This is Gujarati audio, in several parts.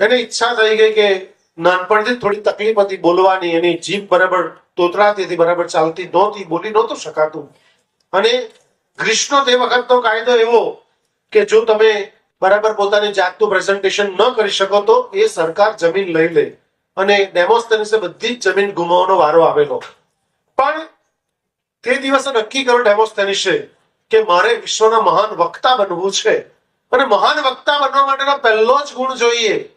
એને ઈચ્છા થઈ ગઈ કે નાનપણથી થોડી તકલીફ હતી બોલવાની, એની જીભ બરાબર તોતરાતી હતી બરાબર ચાલતી નહોતી, બોલી નહોતું શકાતું. અને ગ્રીષ્મનો તે વખતનો કાયદો એવો કે જો તમે બરાબર પોતાની જાતનું પ્રેઝન્ટેશન ન કરી શકો તો એ સરકાર જમીન લઈ લે. અને ડેમોસ્ટેનિસે બધી જ જમીન ગુમાવવાનો વારો આવેલો. પણ તે દિવસે નક્કી કરો ડેમોસ્ટેનિસે કે મારે વિશ્વના મહાન વક્તા બનવું છે. અને મહાન વક્તા બનવા માટેનો પહેલો જ ગુણ જોઈએ.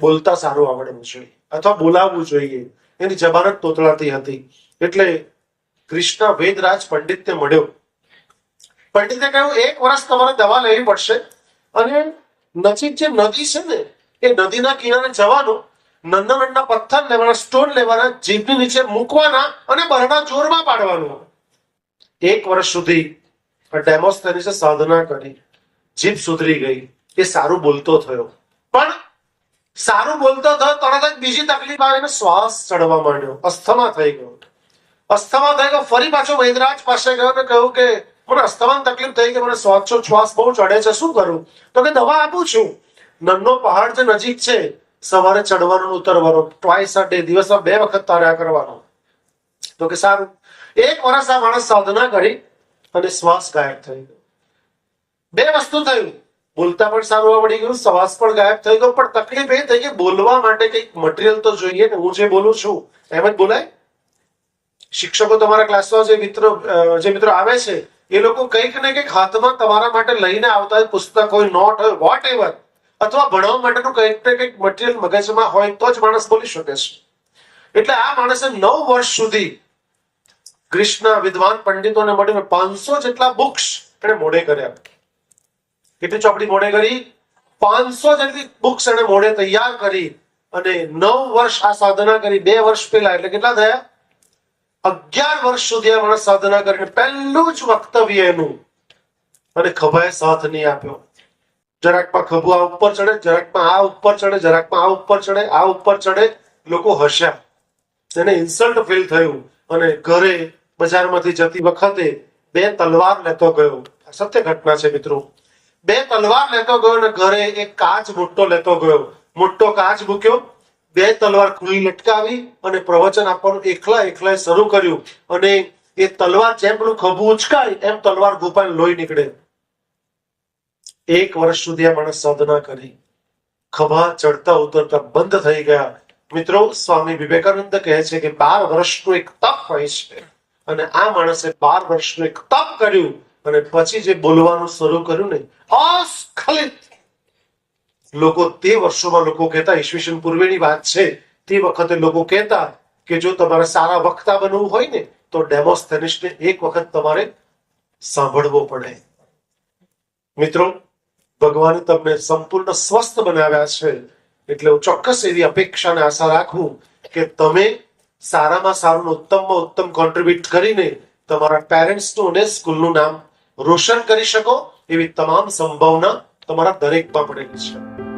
બોલતા સારું આવડવું જોઈએ અથવા બોલાવવું જોઈએ. એની જબાનત તોતળાતી હતી. એટલે કૃષ્ણ વેદરાજ પંડિતને મળ્યો. પંડિતે કહ્યું, એક વર્ષ તમારે દવા લેવી પડશે અને નજીક જે નદી છે ને, એ નદીના કિનારે જવાનું નંદા નંદા પથ્થર લેવાના, સ્ટોન લેવાના, જીભની નીચે મૂકવાના અને બરડા જોરમાં પાડવાનું. એક વર્ષ સુધી ડેમોસ્ટેનિસે સાધના કરી. જીભ સુધરી ગઈ. એ સારું બોલતો થયો. પણ સારું બોલતો થયો તરત જ બીજી તકલીફ આવીને શ્વાસ ચડવા માંડ્યો. અસ્થમા થઈ ગયો. અસ્થમા થઈ ગયો. ફરી પાછો વૈદરાજ પાસે ગયો ને કહ્યું કે, મને અસ્થમાની તકલીફ થઈ ગઈ. મને શ્વાસો શ્વાસ બહુ ચડે છે. શું કરું? તો કે, દવા આપું છું. નન્નો પહાડ જે નજીક છે, સવારે ચડવાનું ઉતરવાનું. ટ્વાઇસ અ ડે દિવસમાં બે વખત તાર્યા કરવાનો. તો કે, સારું. એક વર્ષ આ માણસ સાધના કરી અને શ્વાસ ગાયબ થઈ ગયો. બે વસ્તુ થયું. બોલતા પણ સારું આવડી ગયું શ્વાસ પણ ગાયબ થઈ ગયો, પણ તકલીફ એ થઈ કે બોલવા માટે કંઈક મટીરિયલ તો જોઈએ ને, હું જે બોલું છું, એમ જ બોલાય. શિક્ષકો તમારા ક્લાસમાં જે મિત્રો જે મિત્રો આવે છે, એ લોકો કંઈક ને કંઈક હાથમાં તમારા માટે લઈને આવતા હોય, પુસ્તક હોય નોટ હોય વોટ એવર અથવા ભણવા માટેનું કંઈક ને કંઈક મટીરિયલ મગજમાં હોય, તો જ માણસ બોલી શકે છે. એટલે આ માણસે નવ વર્ષ સુધી કૃષ્ણ, વિદ્વાન, પંડિતોને મળીને પાંચસો જેટલા બુક્સ એને મોડે કર્યા. કેટલી ચોપડી મોડે કરી? પાંચસો જેટલી બુક્સ એને મોડે તૈયાર કરી અને નવ વર્ષ આ સાધના કરી. બે વર્ષ પહેલા એટલે કેટલા થયા? અગિયાર વર્ષ સુધી આ માણસ સાધના કરીને પહેલું જ વક્તવ્ય એનું અને ખભાએ સાથ નહીં આપ્યો. જરાકમાં ખભું આ ઉપર ચડે, જરાકમાં આ ઉપર ચડે, જરાકમાં આ ઉપર ચડે, આ ઉપર ચડે. લોકો હસ્યા. એને ઇન્સલ્ટ ફીલ થયું અને ઘરે બજારમાંથી જતી વખતે બે તલવાર લેતો ગયો. સત્ય ઘટના છે મિત્રો. બે તલવાર લેતો ગયો અને ઘરે એક કાચ મોટો લેતો ગયો. મોટો કાચ મૂક્યો. બે તલવાર ખુલ્લી લટકાવી અને પ્રવચન આપવાનું એકલા એકલા શરૂ કર્યું. અને એ તલવાર જેમ પેલું ખભું ઉચકાય એમ તલવાર ગુપાઈ લોહી નીકળે. એક વર્ષ સુધી આ માણસ સાધના કરી. ખભા ચડતા ઉતરતા બંધ થઈ ગયા. મિત્રો, સ્વામી વિવેકાનંદ કહે છે કે બાર વર્ષનું એક તપ હોય છે. અને આ માણસે બાર વર્ષનું એક તપ કર્યું. અને પછી જે બોલવાનું શરૂ કર્યું ને અસ્ખલિત લોકો તે વર્ષોમાં લોકો કહેતા, ઈસવીસન પૂર્વેની વાત છે, તે વખતે લોકો કહેતા કે જો તમારે સારા વક્તા બનવું હોય ને, તો ડેમોસ્થેનિસને એક વખત તમારે સાંભળવો પડે. મિત્રો, ભગવાને તમને સંપૂર્ણ સ્વસ્થ બનાવ્યા છે, એટલે હું ચોક્કસ એવી અપેક્ષા અને આશા રાખું કે તમે સારામાં સારું ઉત્તમમાં ઉત્તમ કોન્ટ્રીબ્યુટ કરીને તમારા પેરેન્ટ્સનું અને સ્કૂલનું નામ રોશન કરી શકો એવી તમામ સંભાવના તમારા દરેકમાં પડેલી છે.